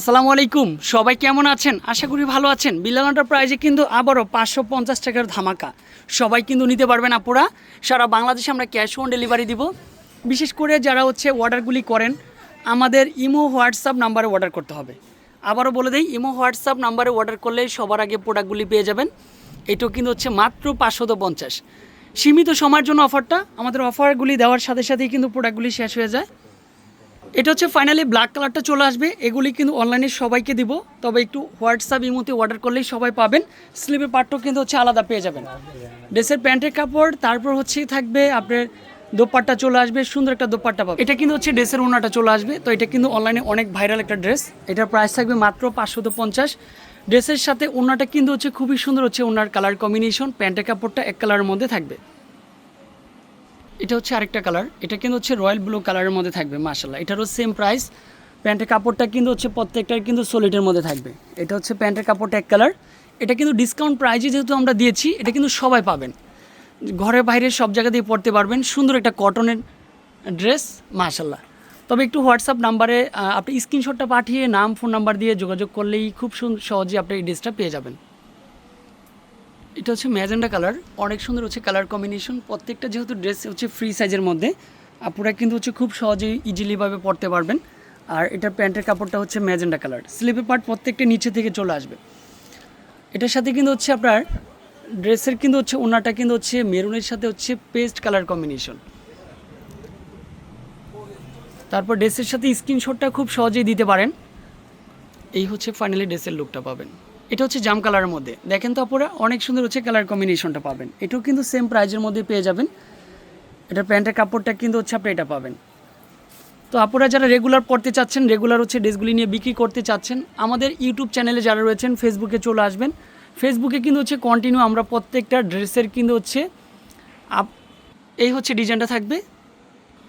আসসালামু আলাইকুম। সবাই কেমন আছেন? আশা করি ভালো আছেন। বিল্লানাটার প্রাইজে কিন্তু আবারও পাঁচশো পঞ্চাশ টাকার ধামাকা। সবাই কিন্তু নিতে পারবেন আপুরা। সারা বাংলাদেশে আমরা ক্যাশ অন ডেলিভারি দিব। বিশেষ করে যারা হচ্ছে অর্ডারগুলি করেন, আমাদের ইমো হোয়াটসঅ্যাপ নাম্বারে অর্ডার করতে হবে। আবারও বলে দিই, ইমো হোয়াটসঅ্যাপ নাম্বারে অর্ডার করলে সবার আগে প্রোডাক্টগুলি পেয়ে যাবেন। এটাও কিন্তু হচ্ছে মাত্র পাঁচশত পঞ্চাশ। সীমিত সময়ের জন্য অফারটা। আমাদের অফারগুলি দেওয়ার সাথে সাথেই কিন্তু প্রোডাক্টগুলি শেষ হয়ে যায়। এটা হচ্ছে ফাইনালি ব্ল্যাক কালারটা চলে আসবে। এগুলি কিন্তু অনলাইনে সবাইকে দিব। তবে একটু হোয়াটসঅ্যাপ ইমোতে অর্ডার করলেই সবাই পাবেন। স্লিপের পার্টটাও কিন্তু হচ্ছে আলাদা পেয়ে যাবেন। ড্রেসের প্যান্টের কাপড়, তারপর হচ্ছে থাকবে আপনার দোপাট্টা চলে আসবে। সুন্দর একটা দোপাট্টা পাবে এটা কিন্তু হচ্ছে ড্রেসের ওনাটা চলে আসবে। তো এটা কিন্তু অনলাইনে অনেক ভাইরাল একটা ড্রেস এটার প্রাইস থাকবে মাত্র পাঁচশত পঞ্চাশ। ড্রেসের সাথে ওনাটা কিন্তু হচ্ছে খুবই সুন্দর হচ্ছে। ওনার কালার কম্বিনেশন প্যান্টের কাপড়টা এক কালারের মধ্যে থাকবে। এটা হচ্ছে আরেকটা কালার এটা কিন্তু হচ্ছে রয়্যাল ব্লু কালারের মধ্যে থাকবে মার্শাল্লাহ এটারও সেম প্রাইস প্যান্টের কাপড়টা কিন্তু হচ্ছে প্রত্যেকটার কিন্তু সলিডের মধ্যে থাকবে। এটা হচ্ছে প্যান্টের কাপড়টা এক কালার এটা কিন্তু ডিসকাউন্ট প্রাইজে যেহেতু আমরা দিয়েছি, এটা কিন্তু সবাই পাবেন। ঘরে বাইরে সব জায়গা দিয়ে পড়তে পারবেন। সুন্দর একটা কটনের ড্রেস মার্শাল্লাহ তবে একটু হোয়াটসঅ্যাপ নাম্বারে আপনি স্ক্রিনশটটা পাঠিয়ে নাম ফোন নাম্বার দিয়ে যোগাযোগ করলেই খুব সহজে আপনি এই ড্রেসটা পেয়ে যাবেন। এটা হচ্ছে ম্যাজেন্ডা কালার। অনেক সুন্দর হচ্ছে কালার কম্বিনেশন। প্রত্যেকটা যেহেতু ড্রেস হচ্ছে ফ্রি সাইজের মধ্যে, আপুরা কিন্তু হচ্ছে খুব সহজেই ইজিলিভাবে পরতে পারবেন। আর এটার প্যান্টের কাপড়টা হচ্ছে ম্যাজেন্ডা কালার। স্লিপের পার্ট প্রত্যেকটা নিচে থেকে চলে আসবে। এটার সাথে কিন্তু হচ্ছে আপনার ড্রেসের কিন্তু হচ্ছে ওনাটা কিন্তু হচ্ছে মেরুনের সাথে হচ্ছে পেস্ট কালার কম্বিনেশন তারপর ড্রেসের সাথে স্ক্রিনশটটা খুব সহজেই দিতে পারেন। এই হচ্ছে ফাইনালি ড্রেসের লুকটা পাবেন। এটা হচ্ছে জাম কালারের মধ্যে। দেখেন তো আপুরা, অনেক সুন্দর হচ্ছে কালার কম্বিনেশনটা পাবেন। এটাও কিন্তু সেম প্রাইজের মধ্যে পেয়ে যাবেন। এটা প্যান্টের কাপড়টা কিন্তু হচ্ছে আপনি এটা পাবেন। তো আপনারা যারা রেগুলার পড়তে চাচ্ছেন রেগুলার হচ্ছে ড্রেসগুলি নিয়ে বিক্রি করতে চাচ্ছেন, আমাদের ইউটিউব চ্যানেলে যারা রয়েছেন ফেসবুকে চলে আসবেন। ফেসবুকে কিন্তু হচ্ছে কন্টিনিউ আমরা প্রত্যেকটা ড্রেসের কিন্তু হচ্ছে আপ এই হচ্ছে ডিজাইনটা থাকবে।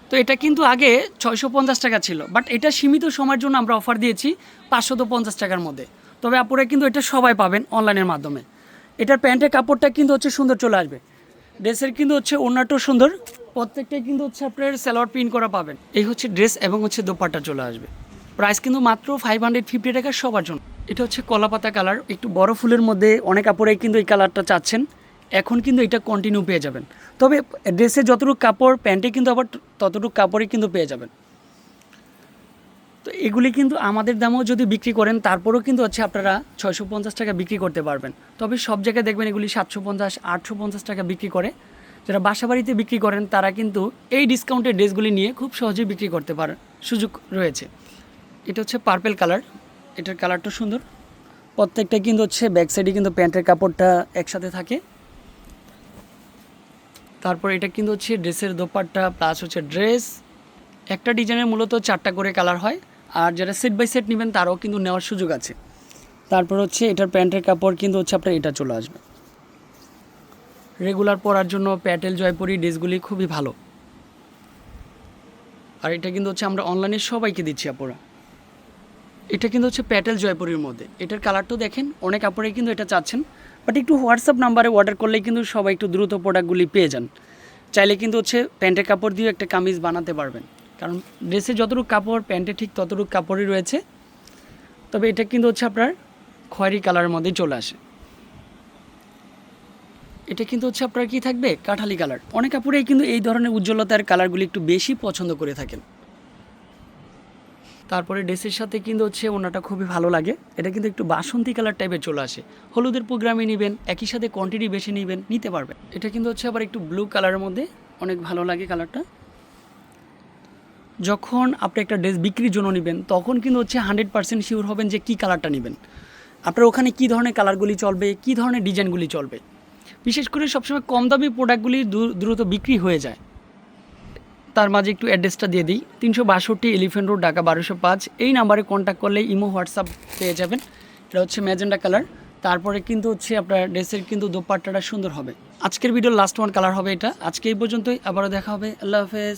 তো এটা কিন্তু আগে ছয়শো পঞ্চাশ টাকা ছিল বাট এটা সীমিত সময়ের জন্য আমরা অফার দিয়েছি পাঁচশত পঞ্চাশ টাকার মধ্যে। তবে আপুরা কিন্তু এটা সবাই পাবেন অনলাইনের মাধ্যমে। এটার প্যান্টের কাপড়টা কিন্তু হচ্ছে সুন্দর চলে আসবে। ড্রেসের কিন্তু হচ্ছে ওনাটাও সুন্দর। প্রত্যেকটাই কিন্তু হচ্ছে আপনার সালোয়ার প্রিন্ট করা পাবেন। এই হচ্ছে ড্রেস এবং হচ্ছে দোপাট্টা চলে আসবে। প্রাইস কিন্তু মাত্র ফাইভ হান্ড্রেড ফিফটি টাকা সবার জন্য। এটা হচ্ছে কলাপাতা কালার। একটু বড় ফুলের মধ্যে অনেক কাপড়াই কিন্তু এই কালারটা চাচ্ছেন। এখন কিন্তু এটা কন্টিনিউ পেয়ে যাবেন। তবে ড্রেসে যতটুকু কাপড়, প্যান্টে কিন্তু আবার ততটুকু কাপড়ই কিন্তু পেয়ে যাবেন। তো এগুলি কিন্তু আমাদের দামেও যদি বিক্রি করেন, তারপরেও কিন্তু হচ্ছে আপনারা ছয়শো পঞ্চাশ টাকা বিক্রি করতে পারবেন। তবে সব জায়গায় দেখবেন এগুলি সাতশো পঞ্চাশ, আটশো পঞ্চাশ টাকা বিক্রি করে। যারা বাসা বাড়িতে বিক্রি করেন, তারা কিন্তু এই ডিসকাউন্টের ড্রেসগুলি নিয়ে খুব সহজেই বিক্রি করতে পারে, সুযোগ রয়েছে। এটা হচ্ছে পার্পেল কালার এটার কালারটা সুন্দর। প্রত্যেকটা কিন্তু হচ্ছে ব্যাক সাইডে কিন্তু প্যান্টের কাপড়টা একসাথে থাকে। তারপর এটা কিন্তু হচ্ছে ড্রেসের দোপাট্টা প্লাস হচ্ছে ড্রেস একটা ডিজাইনের মূলত চারটা করে কালার হয়। আর যারা সেট বাই সেট নেবেন, তারাও কিন্তু নেওয়ার সুযোগ আছে। তারপর হচ্ছে এটার প্যান্টের কাপড় কিন্তু হচ্ছে আপনার এটা চলে আসবে। রেগুলার পরার জন্য প্যাটেল, জয়পুরি ড্রেসগুলি খুবই ভালো। আর এটা কিন্তু হচ্ছে আমরা অনলাইনে সবাইকে দিচ্ছি আপুরা। এটা কিন্তু হচ্ছে প্যাটেল, জয়পুরির মধ্যে। এটার কালারটাও দেখেন, অনেক আপুরাই কিন্তু এটা চাচ্ছেন। বাট একটু হোয়াটসঅ্যাপ নাম্বারে অর্ডার করলেই কিন্তু সবাই একটু দ্রুত প্রোডাক্টগুলি পেয়ে যান। চাইলে কিন্তু হচ্ছে প্যান্টের কাপড় দিয়েও একটা কামিজ বানাতে পারবেন। কারণ ড্রেসে যতটুকু কাপড়, প্যান্টে ঠিক ততটুকু কাপড়ই রয়েছে। তবে এটা কিন্তু হচ্ছে আপনার খয়েরি কালারের মধ্যে চলে আসে। এটা কিন্তু হচ্ছে আপনার কি থাকবে? কাঠালি কালার। অনেক কাপড়েই কিন্তু এই ধরনের উজ্জ্বলতার কালারগুলি একটু বেশি পছন্দ করে থাকেন। তারপরে ড্রেসের সাথে কিন্তু হচ্ছে ওনাটা খুবই ভালো লাগে। এটা কিন্তু একটু বাসন্তী কালার টাইপের চলে আসে। হলুদের প্রোগ্রামে নেবেন, একই সাথে কোয়ান্টিটি বেশি নেবেন, নিতে পারবেন। এটা কিন্তু হচ্ছে আবার একটু ব্লু কালারের মধ্যে অনেক ভালো লাগে কালারটা। যখন আপনি একটা ড্রেস বিক্রির জন্য নেবেন, তখন কিন্তু হচ্ছে হান্ড্রেড পার্সেন্ট শিওর হবেন যে কী কালারটা নেবেন। আপনার ওখানে কী ধরনের কালারগুলি চলবে, কী ধরনের ডিজাইনগুলি চলবে। বিশেষ করে সবসময় কম দামি প্রোডাক্টগুলি দ্রু- দ্রুত বিক্রি হয়ে যায়। তার মাঝে একটু অ্যাড্রেসটা দিয়ে দিই। তিনশো বাষট্টি এলিফেন্ট রোড ঢাকা বারোশো পাঁচ। এই নাম্বারে কন্ট্যাক্ট করলে ইমো, হোয়াটসঅ্যাপ পেয়ে যাবেন। এটা হচ্ছে ম্যাজেন্ডা কালার তারপরে কিন্তু হচ্ছে আপনার ড্রেসের কিন্তু দোপাট্টাটা সুন্দর হবে। আজকের ভিডিওর লাস্ট ওয়ান কালার হবে এটা। আজকে এই পর্যন্তই। আবারও দেখা হবে। আল্লাহ হাফেজ।